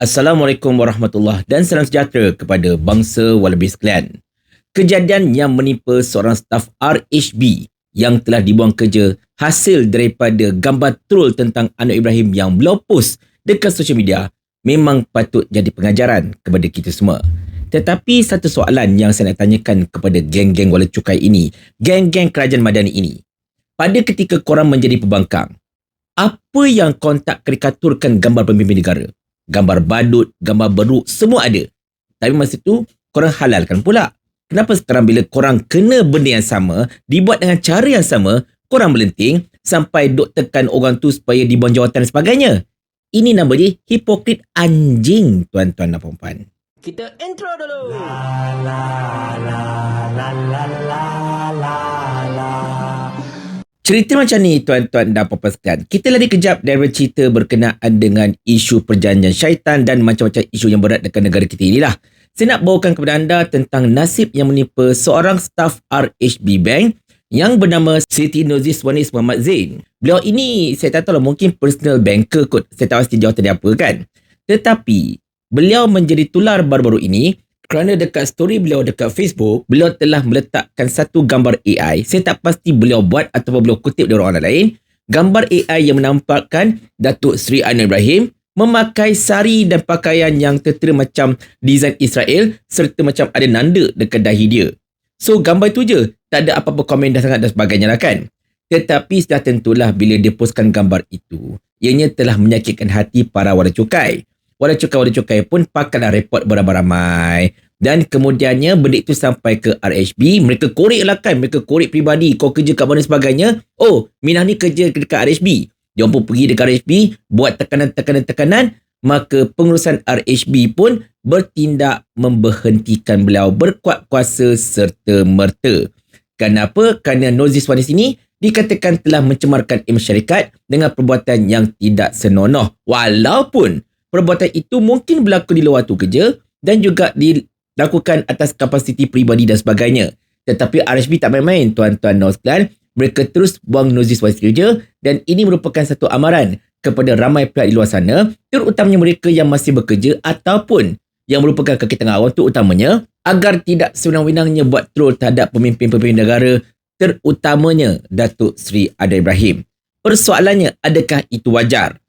Assalamualaikum warahmatullahi dan salam sejahtera kepada bangsa walabi sekalian. Kejadian yang menimpa seorang staf RHB yang telah dibuang kerja hasil daripada gambar troll tentang Anwar Ibrahim yang beliau post dekat sosial media memang patut jadi pengajaran kepada kita semua. Tetapi satu soalan yang saya nak tanyakan kepada geng-geng wala cukai ini, geng-geng kerajaan madani ini. Pada ketika korang menjadi pembangkang, apa yang kontak karikaturkan gambar pemimpin negara? Gambar badut, gambar beruk, semua ada. Tapi masa tu, korang halalkan pula. Kenapa sekarang bila korang kena benda yang sama, dibuat dengan cara yang sama, korang melenting sampai duk tekan orang tu supaya dibuang jawatan dan sebagainya? Ini nama dia hipokrit anjing, tuan-tuan dan puan-puan. Kita intro dulu. La la la la la la la la. Cerita macam ni tuan-tuan dan puan-puan sekalian. Kita lari kejap dari cerita berkenaan dengan isu perjanjian syaitan dan macam-macam isu yang berat dekat negara kita inilah. Saya nak bawakan kepada anda tentang nasib yang menimpa seorang staf RHB Bank yang bernama Siti Nozis Wanis Muhammad Zain. Beliau ini saya tak tahu lah mungkin personal banker kot. Saya tak pasti jawatan dia apa kan. Tetapi beliau menjadi tular baru-baru ini kerana dekat story beliau dekat Facebook, beliau telah meletakkan satu gambar AI. Saya tak pasti beliau buat atau beliau kutip dari orang lain. Gambar AI yang menampakkan Datuk Seri Anwar Ibrahim memakai sari dan pakaian yang tertera macam design Israel serta macam ada nanda dekat dahi dia. So gambar itu je. Tak ada apa-apa komen dah sangat dan sebagainya lah kan. Tetapi sudah tentulah bila dia postkan gambar itu, ianya telah menyakitkan hati para wadah cukai wadah cukai-wadah cukai pun pakailah report beramai-ramai. Dan kemudiannya benda itu sampai ke RHB. Mereka korek lah kan. Mereka korek pribadi. Kau kerja kat mana sebagainya. Oh, Minah ni kerja dekat RHB. Dia pun pergi dekat RHB. Buat tekanan-tekanan-tekanan. Maka pengurusan RHB pun bertindak memberhentikan beliau berkuat kuasa serta merta. Kenapa? Kerana Nozis Wanis ini dikatakan telah mencemarkan imej syarikat dengan perbuatan yang tidak senonoh. Walaupun perbuatan itu mungkin berlaku di luar tu kerja dan juga dilakukan atas kapasiti peribadi dan sebagainya. Tetapi RHB tak main-main tuan-tuan dan sekalian. Mereka terus buang nozis wise kerja dan ini merupakan satu amaran kepada ramai pihak di luar sana terutamanya mereka yang masih bekerja ataupun yang merupakan kaki tengah awam tu utamanya agar tidak sewenang-wenangnya buat troll terhadap pemimpin-pemimpin negara terutamanya Datuk Seri Ada Ibrahim. Persoalannya, adakah itu wajar?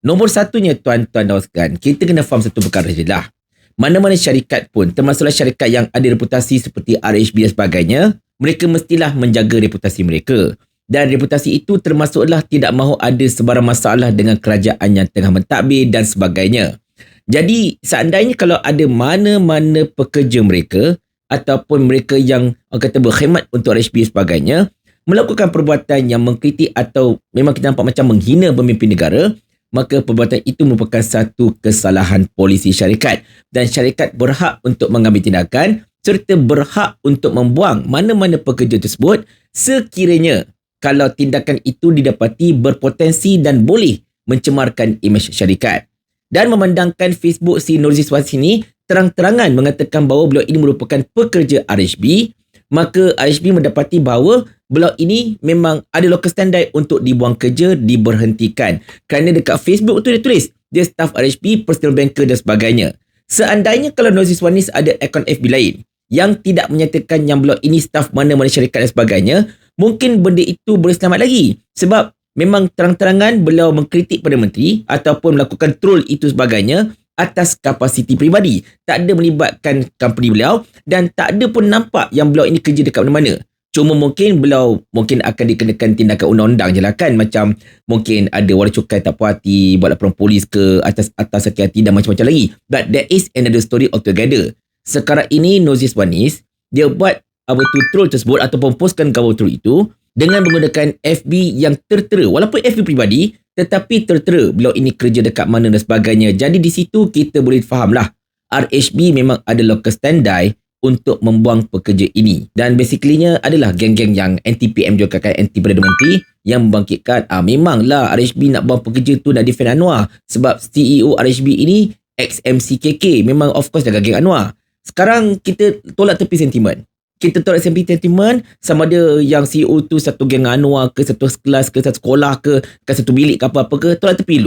Nombor satunya tuan-tuan dan sekalian, kita kena faham satu perkara je lah. Mana-mana syarikat pun, termasuklah syarikat yang ada reputasi seperti RHB dan sebagainya, mereka mestilah menjaga reputasi mereka. Dan reputasi itu termasuklah tidak mahu ada sebarang masalah dengan kerajaan yang tengah mentadbir dan sebagainya. Jadi, seandainya kalau ada mana-mana pekerja mereka ataupun mereka yang orang kata berkhidmat untuk RHB dan sebagainya, melakukan perbuatan yang mengkritik atau memang kita nampak macam menghina pemimpin negara, maka perbuatan itu merupakan satu kesalahan polisi syarikat dan syarikat berhak untuk mengambil tindakan serta berhak untuk membuang mana-mana pekerja tersebut sekiranya kalau tindakan itu didapati berpotensi dan boleh mencemarkan imej syarikat. Dan memandangkan Facebook si Nurzis Wasis ini terang-terangan mengatakan bahawa beliau ini merupakan pekerja RHB, maka RHB mendapati bahawa blog ini memang ada local standard untuk dibuang kerja, diberhentikan. Kerana dekat Facebook tu dia tulis, dia staff RHB, personal banker dan sebagainya. Seandainya kalau Nozis Wanis ada akaun FB lain yang tidak menyatakan yang blog ini staff mana-mana syarikat dan sebagainya, mungkin benda itu boleh selamat lagi. Sebab memang terang-terangan beliau mengkritik pada menteri ataupun melakukan troll itu sebagainya atas kapasiti pribadi. Tak ada melibatkan company beliau dan tak ada pun nampak yang beliau ini kerja dekat mana-mana. Cuma mungkin beliau mungkin akan dikenakan tindakan undang-undang je lah kan. Macam mungkin ada wala cukai tak puas hati, buat laporan polis ke atas atas sakit hati dan macam-macam lagi. But that is another story altogether. Sekarang ini Nozis Wanis, dia buat apa tu troll tersebut ataupun postkan gambar troll itu dengan menggunakan FB yang tertera. Walaupun FB pribadi, tetapi tertera beliau ini kerja dekat mana dan sebagainya. Jadi di situ kita boleh faham lah. RHB memang ada local standby untuk membuang pekerja ini. Dan basicallynya adalah geng-geng yang anti-PM juga kan anti-Perdana Menteri yang membangkitkan ah memanglah RHB nak buang pekerja tu nak defend Anwar sebab CEO RHB ini ex-MCKK memang of course jaga geng Anwar. Sekarang kita tolak tepi sentimen. Kita tolak tepi sentimen sama ada yang CEO tu satu geng Anwar ke satu kelas ke satu sekolah ke ke satu bilik ke apa-apa ke tolak tepi.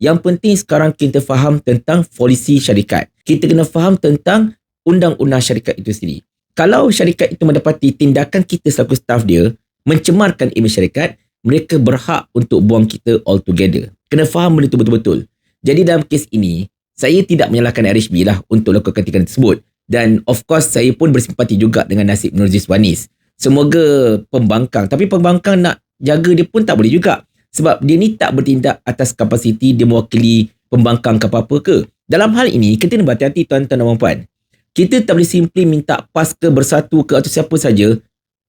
Yang penting sekarang kita faham tentang polisi syarikat. Kita kena faham tentang undang-undang syarikat itu sendiri. Kalau syarikat itu mendapati tindakan kita selaku staf dia mencemarkan imej syarikat, mereka berhak untuk buang kita all together. Kena faham benda itu betul-betul. Jadi dalam kes ini, saya tidak menyalahkan RHB lah untuk lakukan tindakan tersebut. Dan of course, saya pun bersimpati juga dengan nasib Nurul Wanis. Semoga pembangkang. Tapi pembangkang nak jaga dia pun tak boleh juga. Sebab dia ni tak bertindak atas kapasiti dia mewakili pembangkang ke apa-apa ke. Dalam hal ini, kita kena berhati-hati tuan-tuan dan puan Kita tak boleh simply minta PAS ke bersatu ke atau siapa saja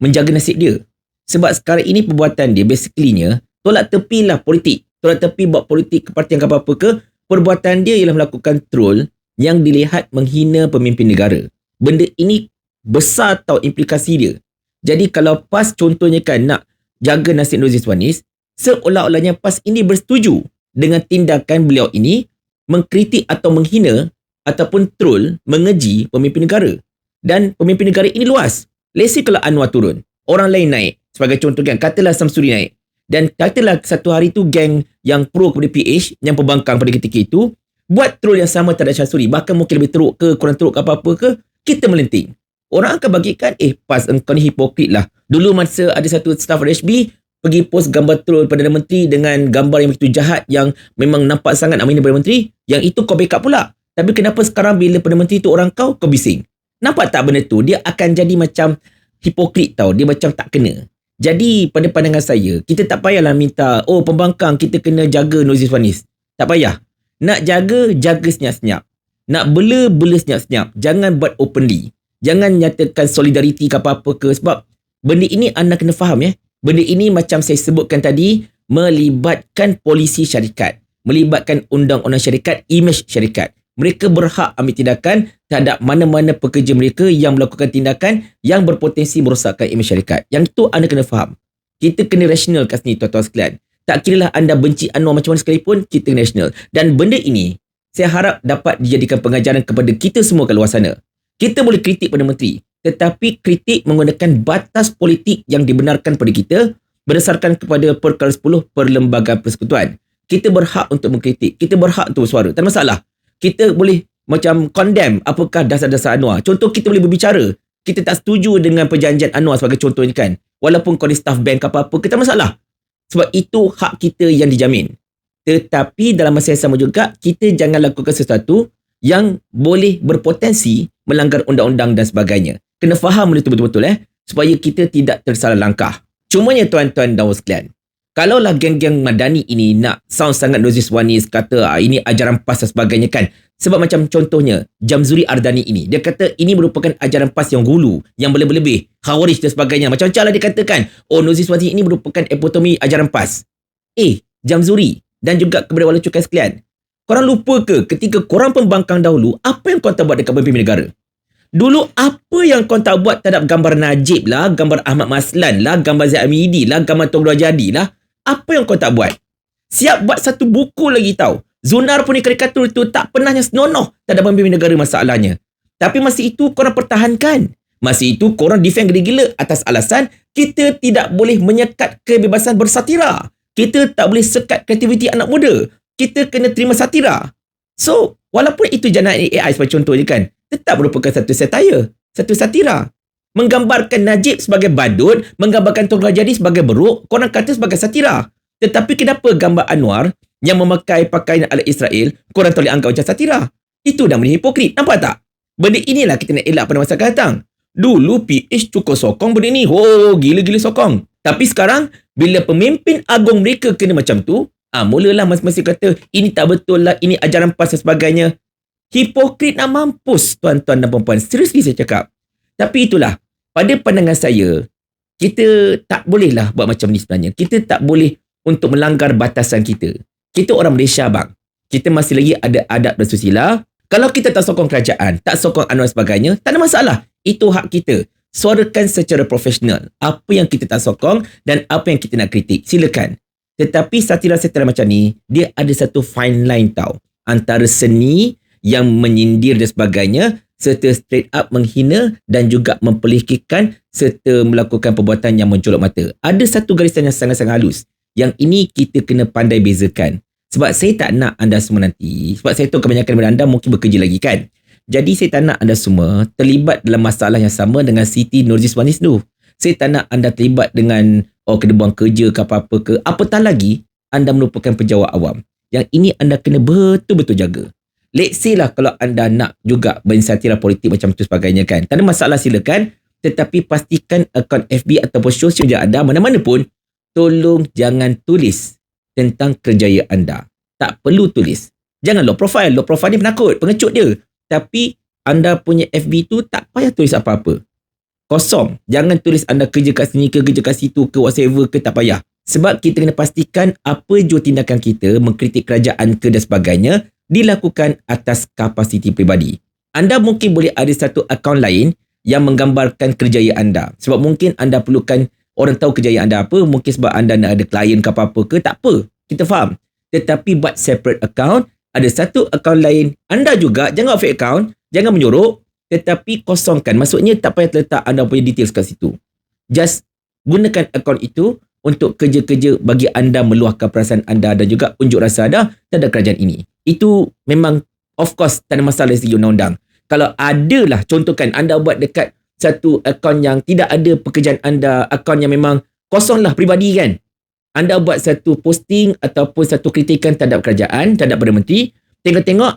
menjaga nasib dia. Sebab sekarang ini perbuatan dia basically-nya tolak tepilah politik. Tolak tepi buat politik ke parti yang apa-apa ke. Perbuatan dia ialah melakukan troll yang dilihat menghina pemimpin negara. Benda ini besar tau implikasi dia. Jadi kalau PAS contohnya kan nak jaga nasib Nurul Wanis, seolah-olahnya PAS ini bersetuju dengan tindakan beliau ini mengkritik atau menghina ataupun troll mengeji pemimpin negara. Dan pemimpin negara ini luas. Let's say kalau Anwar turun, orang lain naik. Sebagai contoh kan, katalah Samsuri naik. Dan katalah satu hari tu geng yang pro kepada PH, yang pembangkang pada ketika itu, buat troll yang sama terhadap Syamsuri. Bahkan mungkin lebih teruk ke, kurang teruk ke apa-apa ke, kita melenting. Orang akan bagikan, eh pas engkau ni hipokrit lah. Dulu masa ada satu staff RHB, pergi post gambar troll Perdana Menteri dengan gambar yang begitu jahat yang memang nampak sangat nak Perdana Menteri, yang itu kau backup pula. Tapi kenapa sekarang bila Perdana Menteri itu orang kau, kau bising? Nampak tak benda tu? Dia akan jadi macam hipokrit tau. Dia macam tak kena. Jadi pada pandangan saya, kita tak payahlah minta, oh pembangkang kita kena jaga Nozis Wanis. Tak payah. Nak jaga, jaga senyap-senyap. Nak bela, bela senyap-senyap. Jangan buat openly. Jangan nyatakan solidariti ke apa-apa ke. Sebab benda ini anda kena faham ya. Benda ini macam saya sebutkan tadi, melibatkan polisi syarikat. Melibatkan undang-undang syarikat, imej syarikat. Mereka berhak ambil tindakan terhadap mana-mana pekerja mereka yang melakukan tindakan yang berpotensi merosakkan imej syarikat. Yang itu anda kena faham. Kita kena rasional kat sini tuan-tuan sekalian. Tak kira lah anda benci Anwar macam mana sekalipun, kita kena rasional. Dan benda ini, saya harap dapat dijadikan pengajaran kepada kita semua kat luar sana. Kita boleh kritik pada menteri tetapi kritik menggunakan batas politik yang dibenarkan pada kita berdasarkan kepada perkara 10 Perlembagaan Persekutuan. Kita berhak untuk mengkritik. Kita berhak untuk bersuara. Tak masalah. Kita boleh macam condemn apakah dasar-dasar Anwar. Contoh kita boleh berbicara. Kita tak setuju dengan perjanjian Anwar sebagai contohnya kan. Walaupun kau ni staff bank apa-apa, kita masalah. Sebab itu hak kita yang dijamin. Tetapi dalam masa yang sama juga, kita jangan lakukan sesuatu yang boleh berpotensi melanggar undang-undang dan sebagainya. Kena faham benda tu betul-betul eh. Supaya kita tidak tersalah langkah. Cumanya tuan-tuan dan sekalian. Kalaulah geng-geng madani ini nak sound sangat Nozis Wanis kata ah, ini ajaran PAS dan sebagainya kan. Sebab macam contohnya Jamzuri Ardani ini. Dia kata ini merupakan ajaran PAS yang gulu. Yang berlebih-lebih. Khawarij dan sebagainya. Macam-macam lah dia katakan. Oh Nozis Wanis ini merupakan epitomi ajaran PAS. Eh Jamzuri dan juga kepada wala cukai sekalian. Korang lupa ke ketika korang pembangkang dahulu, apa yang korang tak buat dekat pemimpin negara? Dulu apa yang korang tak buat terhadap gambar Najib lah, gambar Ahmad Maslan lah, gambar Zaid Amidi lah, gambar Tong Jadi lah. Apa yang korang tak buat? Siap buat satu buku lagi tau. Zunar punya karikatur itu tak pernahnya senonoh terhadap pemimpin negara masalahnya. Tapi masih itu korang pertahankan. Masih itu korang defend gila-gila atas alasan kita tidak boleh menyekat kebebasan bersatira. Kita tak boleh sekat kreativiti anak muda kita kena terima satira. So, walaupun itu jana AI sebagai contohnya kan, tetap merupakan satu satire, satu satira. Menggambarkan Najib sebagai badut, menggambarkan Tunggal Jadi sebagai beruk, korang kata sebagai satira. Tetapi kenapa gambar Anwar yang memakai pakaian ala Israel, korang boleh anggap macam satira? Itu dah menjadi hipokrit. Nampak tak? Benda inilah kita nak elak pada masa akan datang. Dulu PH cukup sokong benda ni. Oh, gila-gila sokong. Tapi sekarang, bila pemimpin agung mereka kena macam tu, Ah, mulalah masing-masing kata ini tak betul lah, ini ajaran pas dan sebagainya. Hipokrit nak mampus tuan-tuan dan puan-puan. Seriously saya cakap. Tapi itulah, pada pandangan saya, kita tak bolehlah buat macam ni sebenarnya. Kita tak boleh untuk melanggar batasan kita. Kita orang Malaysia bang. Kita masih lagi ada adab dan susila. Kalau kita tak sokong kerajaan, tak sokong anuan sebagainya, tak ada masalah. Itu hak kita. Suarakan secara profesional. Apa yang kita tak sokong dan apa yang kita nak kritik. Silakan. Tetapi satira-satira macam ni, dia ada satu fine line tau. Antara seni yang menyindir dan sebagainya, serta straight up menghina dan juga mempelikikan serta melakukan perbuatan yang mencolok mata. Ada satu garisan yang sangat-sangat halus. Yang ini kita kena pandai bezakan. Sebab saya tak nak anda semua nanti, sebab saya tahu kebanyakan daripada anda mungkin bekerja lagi kan. Jadi saya tak nak anda semua terlibat dalam masalah yang sama dengan Siti Nurjizwanis tu. Saya tak nak anda terlibat dengan oh kena buang kerja ke apa-apa ke. Apatah lagi anda merupakan pejabat awam. Yang ini anda kena betul-betul jaga. Let's say lah kalau anda nak juga berinisiatif politik macam tu sebagainya kan. Tak ada masalah silakan. Tetapi pastikan akaun FB ataupun sosial media anda mana-mana pun tolong jangan tulis tentang kerjaya anda. Tak perlu tulis. Jangan low profile. Low profile ni penakut, pengecut dia. Tapi anda punya FB tu tak payah tulis apa-apa. Kosong. Jangan tulis anda kerja kat sini ke kerja kat situ ke whatever ke tak payah. Sebab kita kena pastikan apa jua tindakan kita mengkritik kerajaan ke dan sebagainya dilakukan atas kapasiti pribadi. Anda mungkin boleh ada satu akaun lain yang menggambarkan kerjaya anda. Sebab mungkin anda perlukan orang tahu kerjaya anda apa, mungkin sebab anda nak ada klien ke apa-apa ke, tak apa. Kita faham. Tetapi buat separate account, ada satu akaun lain. Anda juga jangan fake account, jangan menyorok, tetapi kosongkan. Maksudnya tak payah letak anda punya details kat situ. Just gunakan akaun itu untuk kerja-kerja bagi anda meluahkan perasaan anda dan juga unjuk rasa anda terhadap kerajaan ini. Itu memang of course tak ada masalah dari segi undang-undang. Kalau adalah contohkan anda buat dekat satu akaun yang tidak ada pekerjaan anda, akaun yang memang kosong lah peribadi kan. Anda buat satu posting ataupun satu kritikan terhadap kerajaan, terhadap Perdana Menteri, tengok-tengok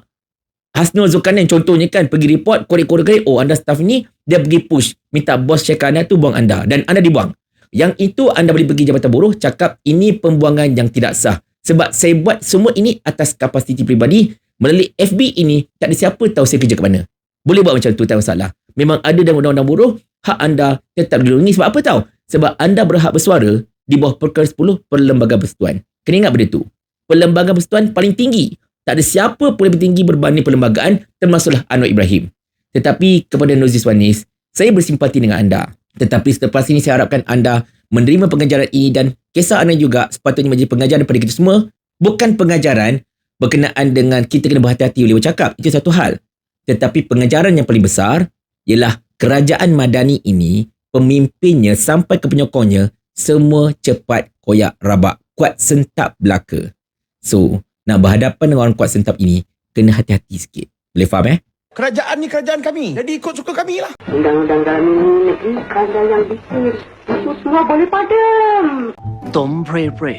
Hasnul Zulkarnain contohnya kan pergi report, korek-korek, oh anda staff ni, dia pergi push, minta bos check anda tu buang anda dan anda dibuang. Yang itu anda boleh pergi Jabatan Buruh cakap ini pembuangan yang tidak sah. Sebab saya buat semua ini atas kapasiti pribadi melalui FB ini tak ada siapa tahu saya kerja ke mana. Boleh buat macam tu tak masalah. Memang ada dalam undang-undang buruh hak anda tetap dilindungi sebab apa tahu? Sebab anda berhak bersuara di bawah perkara 10 Perlembagaan Persekutuan. Kena ingat benda tu. Perlembagaan Persekutuan paling tinggi. Tak ada siapa pun lebih tinggi berbanding perlembagaan termasuklah Anwar Ibrahim. Tetapi kepada Nozis Wanis, saya bersimpati dengan anda. Tetapi selepas ini saya harapkan anda menerima pengajaran ini dan kisah anda juga sepatutnya menjadi pengajaran kepada kita semua. Bukan pengajaran berkenaan dengan kita kena berhati-hati boleh bercakap. Itu satu hal. Tetapi pengajaran yang paling besar ialah kerajaan madani ini pemimpinnya sampai ke penyokongnya semua cepat koyak rabak. Kuat sentap belaka. So, nak berhadapan dengan orang kuat sentap ini, kena hati-hati sikit. Boleh faham eh? Kerajaan ni kerajaan kami. Jadi ikut suka kami lah. Undang-undang dalam ini negeri kerajaan yang bikin. Isu semua boleh padam. Tom pray pray.